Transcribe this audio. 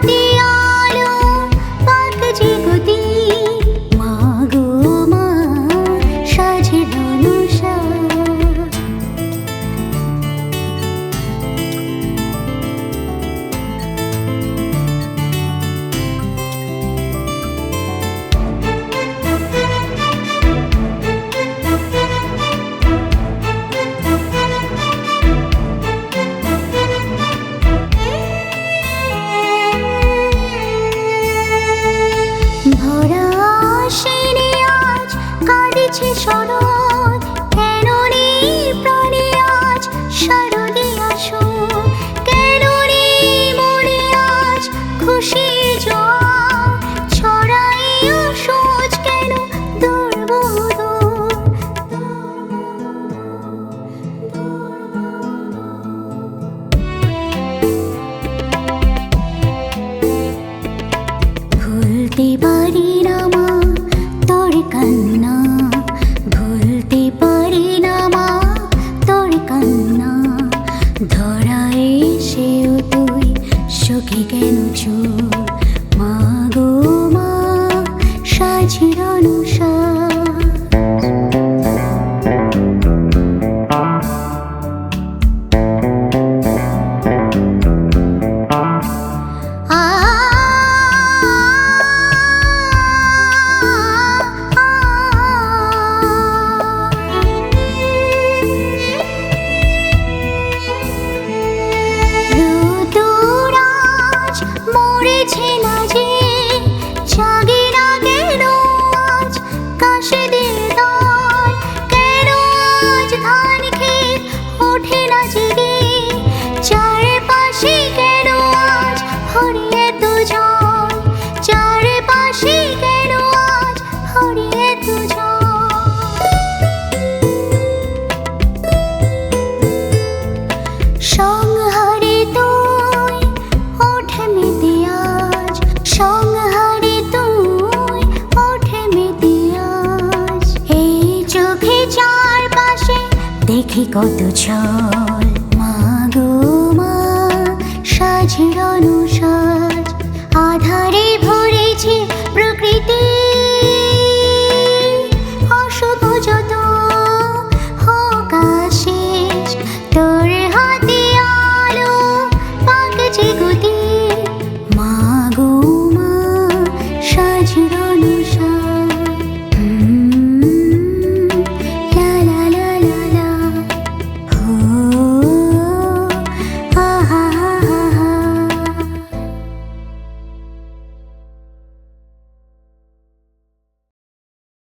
ti. দেখি কত ছল। মা গো মা সাজের অনুসাজ ভরেছে